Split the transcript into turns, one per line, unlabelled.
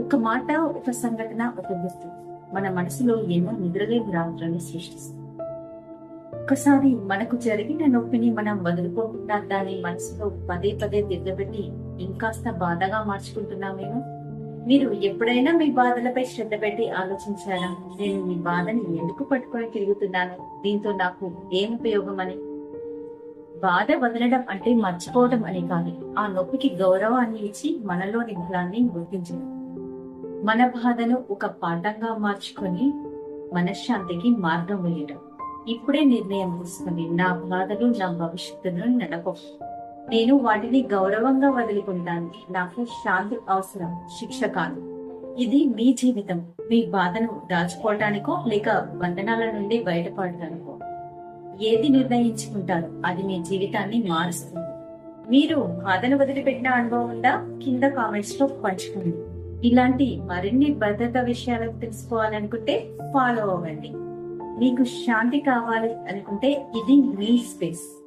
ఒక మాట ఒక సంఘటన ఒక గుర్తు మన మనసులో ఎన్నో నిద్రలేని రాత్రులను సృష్టిస్తుంది. ఒకసారి మనకు జరిగిన నొప్పిని మనం వదులుకోకుండా దాన్ని మనసులో పదే పదే తిరగబెట్టి ఇంకాస్త బాధగా మార్చుకుంటున్నామేమో? మీరు ఎప్పుడైనా మీ బాధలపై శ్రద్ధ పెట్టి ఆలోచించారా? నేను మీ బాధని ఎందుకు పట్టుకొని తిరుగుతున్నాను? దీంతో నాకు ఏం ఉపయోగం అని? బాధ వదలడం అంటే మర్చిపోవడం అని కాదు. ఆ నొప్పికి గౌరవాన్ని ఇచ్చి మనలోని బలాన్ని గుర్తించడం. మన బాధను ఒక పాఠంగా మార్చుకొని మనశ్శాంతికి మార్గం వేయడం ఇప్పుడే నిర్ణయం తీసుకుని నా బాధలు నా భవిష్యత్తును నడప. నేను వాటిని గౌరవంగా వదులుకుంటాను నాకు శాంతి అవసరం శిక్ష కాదు. ఇది మీ జీవితం. మీ బాధను దాచుకోవటానికో లేక బంధనాల నుండి బయటపడటానికో ఏది నిర్ణయించుకుంటారో అది మీ జీవితాన్ని మారుస్తుంది. మీరు బాధను వదిలిపెట్టిన అనుభవం ఉందా? కింద కామెంట్స్లో పంచుకోండి. ఇలాంటి మరిన్ని భద్రత విషయాలకు తెలుసుకోవాలనుకుంటే ఫాలో అవ్వండి. మీకు శాంతి కావాలి అనుకుంటే ఇది మీ స్పేస్